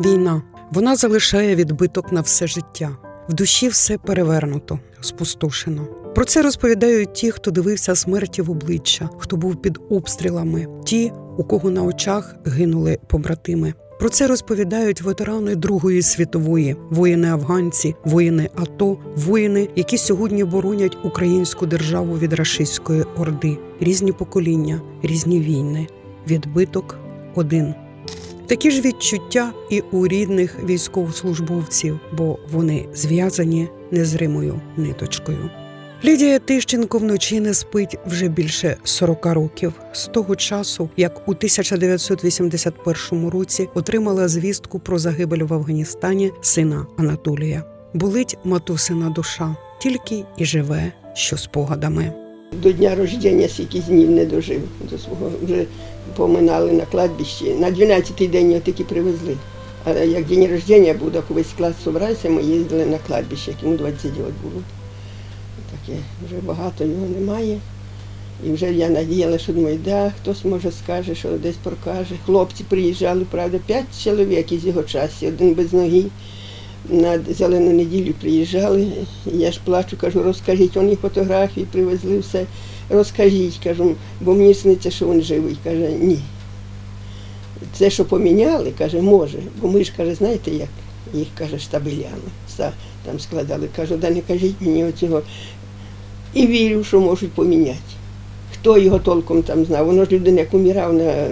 Війна вона залишає відбиток на все життя. В душі все перевернуто, спустошено. Про це розповідають ті, хто дивився смерті в обличчя, хто був під обстрілами, ті, у кого на очах гинули побратими. Про це розповідають ветерани Другої світової, воїни афганці, воїни АТО, воїни, які сьогодні боронять українську державу від рашистської орди, різні покоління, різні війни. Відбиток один. Такі ж відчуття і у рідних військовослужбовців, бо вони зв'язані незримою ниточкою. Лідія Тищенко вночі не спить вже більше 40 років з того часу, як у 1981 році отримала звістку про загибель в Афганістані сина Анатолія. Болить матусина душа, тільки і живе, що спогадами. До дня рождення скільки днів не дожив до свого. Вже поминали на кладбищі. На 12-й день його тільки привезли. А як день рождення був, так весь клас зібрався, ми їздили на кладбище, як йому 20 років було. Таке, вже багато його немає. І вже я надіяла, що думаю, да, хтось може скаже, що десь прокаже. Хлопці приїжджали, правда, п'ять чоловік із його часу, один без ноги. На зелену неділю приїжджали. Я ж плачу, кажу, розкажіть, вони фотографії привезли все. Розкажіть, кажу, бо мені сниться, що він живий. Каже, ні. Це, що поміняли, каже, може. Бо ми ж каже, знаєте, як їх каже, штабелями там складали. Кажу, да не кажіть мені оцього. І вірю, що можуть поміняти. Хто його толком там знав? Воно ж людина, як умирав, на,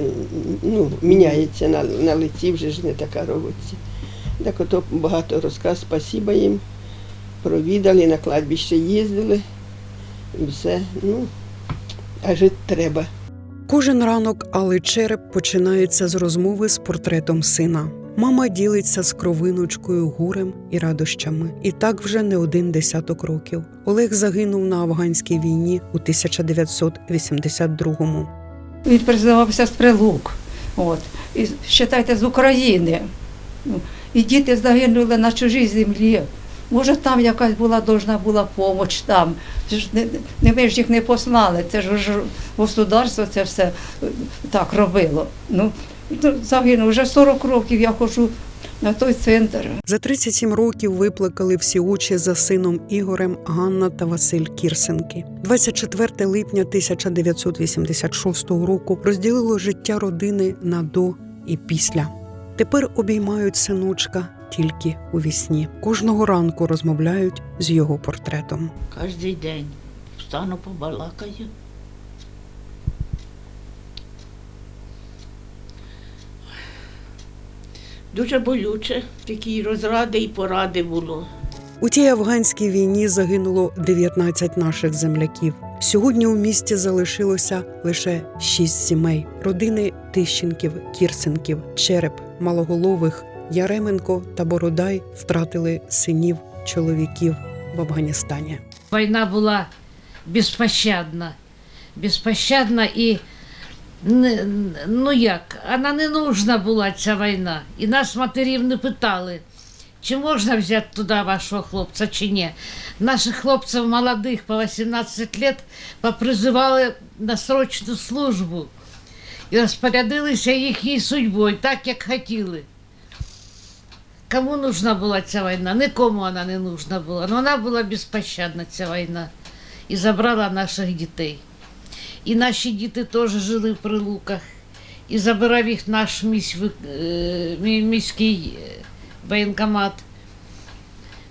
ну, міняється на, на лиці, вже ж не така робиться. Так ото багато розказ, спасіба їм. Провідали, на кладбище їздили. І все. Ну, а жити треба. Кожен ранок Алли Череп починається з розмови з портретом сина. Мама ділиться з кровиночкою гурем і радощами. І так вже не один десяток років. Олег загинув на афганській війні у 1982-му. Він признавався з прилук. От. І вважайте, з України. Ну, І діти загинули на чужій землі. Може, там якась була должна була допомога там. Не, ми ж їх не послали. Це ж государство це все е, так робило. Ну, загинув. Вже 40 років я ходжу на той центр. За 37 років виплакали всі очі за сином Ігорем Ганна та Василь Кірсенки. 24 липня 1986 року розділило життя родини на до і після. Тепер обіймають синочка тільки у вісні. Кожного ранку розмовляють з його портретом. Кожний день встану побалакаю. Дуже болюче, такі розради і поради було. У тій афганській війні загинуло 19 наших земляків. Сьогодні у місті залишилося лише шість сімей: родини Тищенків, Кірсенків, Череп, Малоголових, Яременко та Бородай втратили синів, чоловіків в Афганістані. Война була безпощадна. Безпощадна і ну як, вона не нужна була ця війна. І нас матерів не питали, чи можна взяти туди вашого хлопця, чи ні. Наших хлопців молодих по 18 років попризивали на срочну службу і розпорядилися їхньою судьбою, так як хотіли. Кому нужна була ця війна? Нікому вона не нужна була. Но вона була безпощадна, ця війна. І забрала наших дітей. І наші діти теж жили в прилуках. І забирав їх наш місь, е, міський воєнкомат.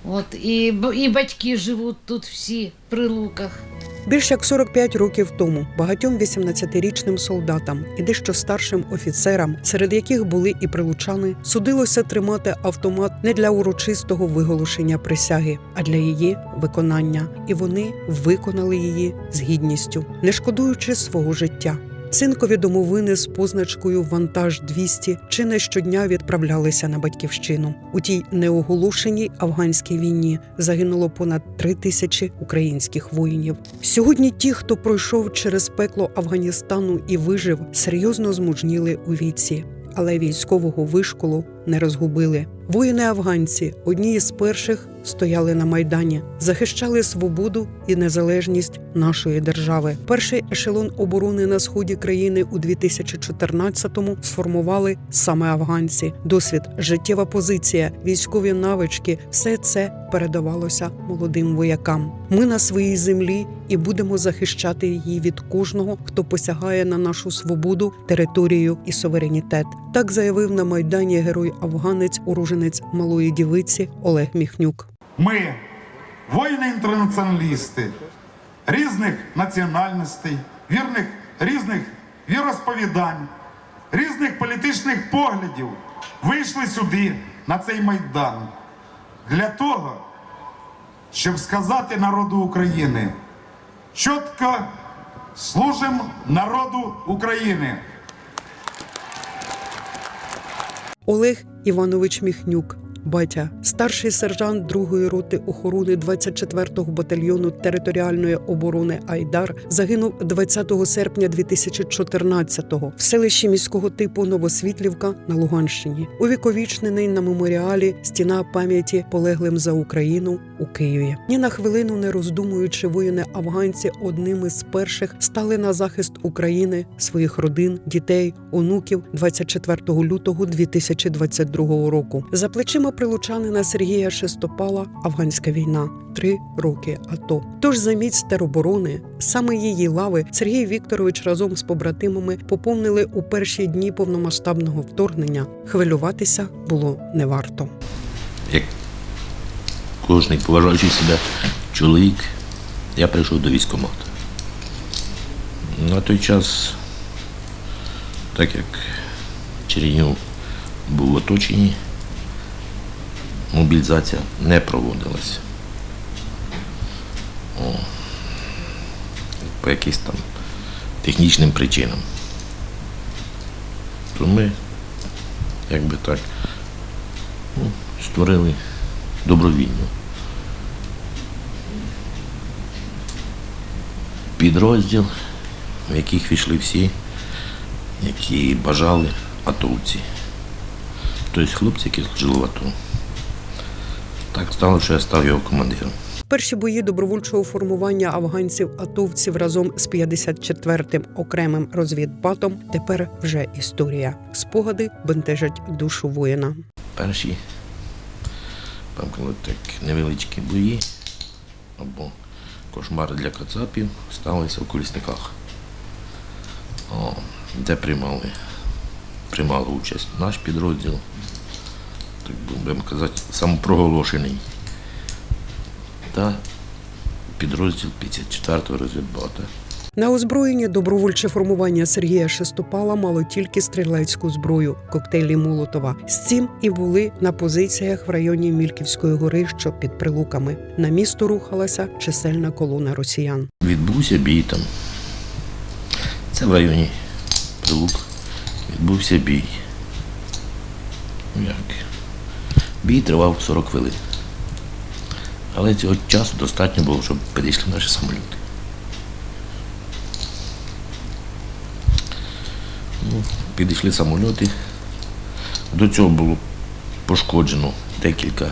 От, і, і батьки живуть тут всі в прилуках. Більш як 45 років тому багатьом 18-річним солдатам і дещо старшим офіцерам, серед яких були і прилучани, судилося тримати автомат не для урочистого виголошення присяги, а для її виконання. І вони виконали її з гідністю, не шкодуючи свого життя. Цинкові домовини з позначкою Вантаж 200 чи не щодня відправлялися на батьківщину. У тій неоголошеній афганській війні загинуло понад три тисячі українських воїнів. Сьогодні ті, хто пройшов через пекло Афганістану і вижив, серйозно змужніли у віці. Але військового вишколу не розгубили. Воїни афганці одні із перших стояли на майдані, захищали свободу і незалежність нашої держави. Перший ешелон оборони на сході країни у 2014-му сформували саме афганці. Досвід, життєва позиція, військові навички все це передавалося молодим воякам. Ми на своїй землі і будемо захищати її від кожного, хто посягає на нашу свободу, територію і суверенітет. Так заявив на майдані герой афганець, уроженець малої дівиці Олег Міхнюк. Ми, воїни-інтернаціоналісти різних національностей, вірних різних віросповідань, різних політичних поглядів, вийшли сюди, на цей майдан, для того, щоб сказати народу України, чітко служимо народу України. Олег Іванович Міхнюк, батя, старший сержант 2-ї роти охорони 24-го батальйону територіальної оборони Айдар, загинув 20 серпня 2014-го в селищі міського типу Новосвітлівка на Луганщині. Увіковічнений на меморіалі стіна пам'яті полеглим за Україну у Києві. Ні на хвилину не роздумуючи, воїни афганці одними з перших стали на захист України, своїх родин, дітей, онуків 24 лютого 2022 року. За плечима прилучанина Сергія Шестопала афганська війна. Три роки АТО. Тож за міць тероборони, саме її лави Сергій Вікторович разом з побратимами поповнили у перші дні повномасштабного вторгнення. Хвилюватися було не варто. Кожний поважаючий себе чоловік, я прийшов до військкомату. На той час, так як Чернігів був в оточенні, мобілізація не проводилась. О, по якимось там технічним причинам. То ми, якби так, ну, створили добровільно. Підрозділ, в яких війшли всі, які бажали атовці. Тобто хлопці, які служили в АТО. Так стало, що я став його командиром. Перші бої добровольчого формування афганців-атовців разом з 54-м окремим розвідбатом тепер вже історія. Спогади бентежать душу воїна. Перші, там коли так невеличкі бої або кошмари для кацапів сталися в колісниках. О, де приймали, приймали участь наш підрозділ, так будемо казати, самопроголошений. Та підрозділ 54-го розвідбата. На озброєнні добровольче формування Сергія Шестопала мало тільки стрілецьку зброю, коктейлі Молотова. З цим і були на позиціях в районі Мільківської гори, що під прилуками. На місто рухалася чисельна колона росіян. Відбувся бій там. Це в районі Прилук. Відбувся бій. Як? Бій тривав 40 хвилин. Але цього часу достатньо було, щоб підійшли наші самоліти. Підійшли самольоти. До цього було пошкоджено декілька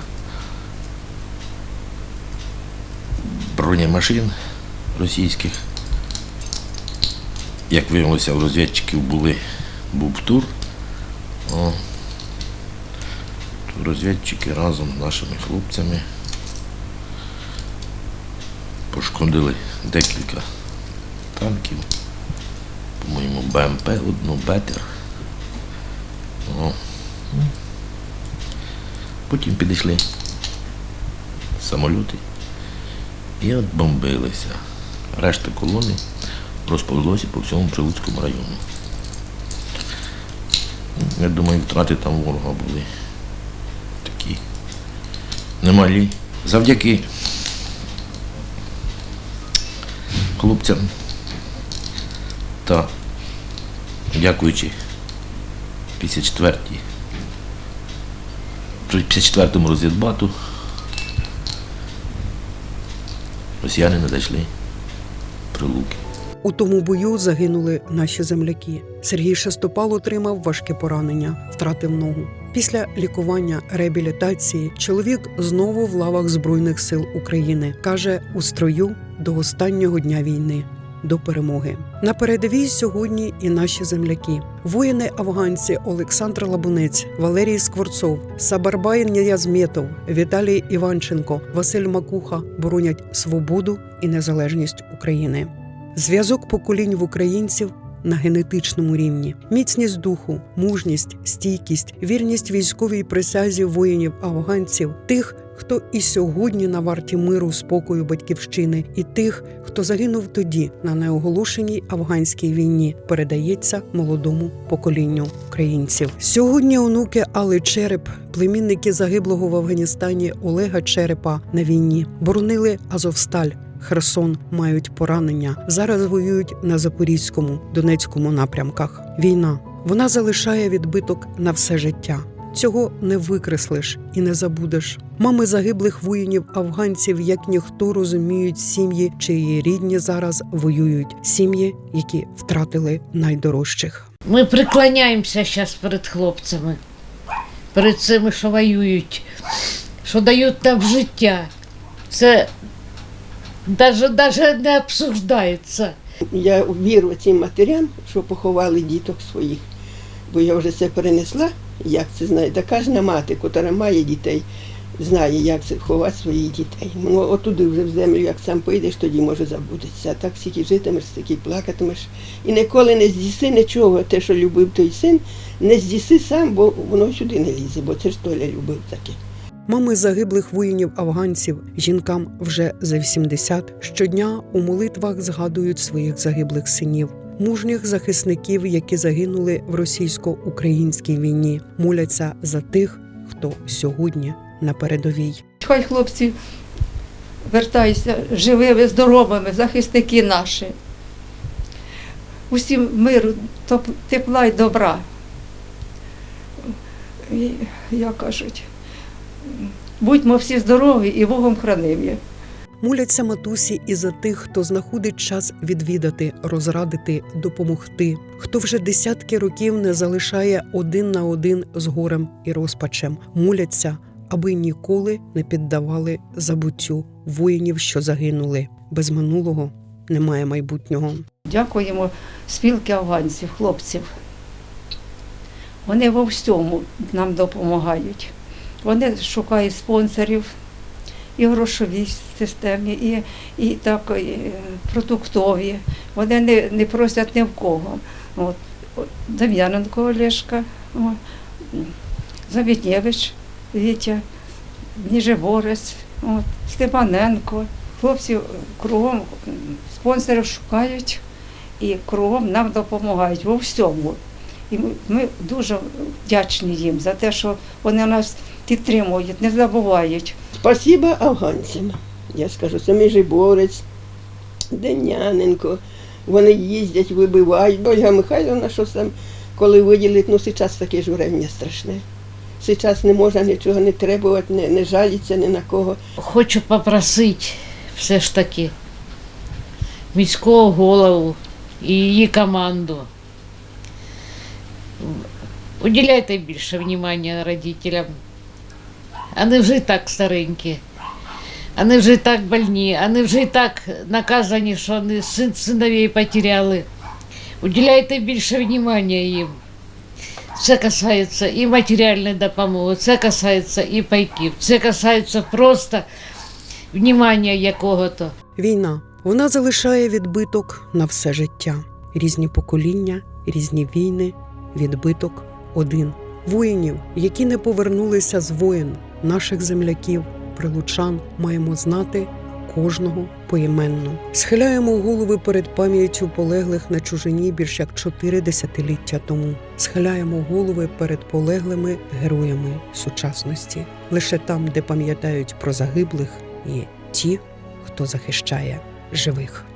бронемашин російських. Як виявилося, у розвідчиків були, був тур. О, розвідчики разом з нашими хлопцями пошкодили декілька танків, по-моєму, БМП, одну Бетер. О. Потім підійшли самоліти і от бомбилися. Решта колони розповзлося по всьому Прилуцькому району. Я думаю, втрати там ворога були такі немалі. Завдяки хлопцям та дякуючи 54-й 54-му розвідбату росіяни не зайшли прилуки. У тому бою загинули наші земляки. Сергій Шестопал отримав важке поранення, втратив ногу. Після лікування реабілітації чоловік знову в лавах Збройних сил України каже у строю до останнього дня війни. До перемоги. На передовій сьогодні і наші земляки, воїни афганці Олександр Лабунець, Валерій Скворцов, Сабарбай Ніязметов, Віталій Іванченко, Василь Макуха боронять свободу і незалежність України. Зв'язок поколінь в українців на генетичному рівні, міцність духу, мужність, стійкість, вірність військовій присязі воїнів афганців, тих, хто і сьогодні на варті миру, спокою батьківщини, і тих, хто загинув тоді на неоголошеній афганській війні, передається молодому поколінню українців. Сьогодні онуки Алли Череп, племінники загиблого в Афганістані Олега Черепа на війні, боронили Азовсталь. Херсон мають поранення. Зараз воюють на Запорізькому, Донецькому напрямках. Війна вона залишає відбиток на все життя. Цього не викреслиш і не забудеш. Мами загиблих воїнів афганців, як ніхто розуміють сім'ї, чиї рідні зараз воюють, сім'ї, які втратили найдорожчих. Ми приклоняємося зараз перед хлопцями, перед цими, що воюють, що дають нам життя. Це навіть, навіть не обсуждається. Я вірю цим матерям, що поховали діток своїх. Бо я вже це перенесла, як це знає. Та кожна мати, яка має дітей, знає, як це ховати своїх дітей. Ну, отуди вже в землю, як сам поїдеш, тоді може забудеться. А так стільки житимеш, стільки плакатимеш. І ніколи не здіси нічого, те, що любив той син, не здіси сам, бо воно сюди не лізе, бо це ж Толя любив таке. Мами загиблих воїнів афганців, жінкам вже за 80, щодня у молитвах згадують своїх загиблих синів, мужніх захисників, які загинули в російсько-українській війні, моляться за тих, хто сьогодні на передовій. Хай хлопці вертаються живими, здоровими, захисники наші. Усім миру, тепла й добра. І, як кажуть, будьмо всі здорові і Богом хранимі. Моляться матусі і за тих, хто знаходить час відвідати, розрадити, допомогти, хто вже десятки років не залишає один на один з горем і розпачем. Моляться, аби ніколи не піддавали забуттю воїнів, що загинули. Без минулого немає майбутнього. Дякуємо спілки афганців, хлопців. Вони во всьому нам допомагають. Вони шукають спонсорів і в грошовій системі, і, і так і продуктові. Вони не, не просять ні в кого. От, Дем'яненко Олешка, Завітнєвич Вітя, Ніжеборець, от, Степаненко. Хлопці кругом спонсорів шукають і кругом нам допомагають во всьому. І ми, дуже вдячні їм за те, що вони нас підтримують, не забувають. Спасіба афганцям. Я скажу, це Межиборець, Деняненко. Вони їздять, вибивають. Ольга Михайловна, що там, коли виділить, ну зараз таке ж врем'я страшне. Зараз не можна нічого не требувати, не, не жаліться ні на кого. Хочу попросити все ж таки міського голову і її команду. Уділяйте більше внимання родителям. Вони вже і так старенькі. Вони вже і так больні, вони вже і так наказані, що вони син синовей потеряли. Уділяйте більше внимання їм. Це касається і матеріальної допомоги, це касається і пайків, це касається просто внимання якого-то. Війна вона залишає відбиток на все життя. Різні покоління, різні війни, відбиток один. Воїнів, які не повернулися з воїн, наших земляків, прилучан, маємо знати кожного поіменно. Схиляємо голови перед пам'яттю полеглих на чужині більш як чотири десятиліття тому. Схиляємо голови перед полеглими героями сучасності, лише там, де пам'ятають про загиблих і ті, хто захищає живих.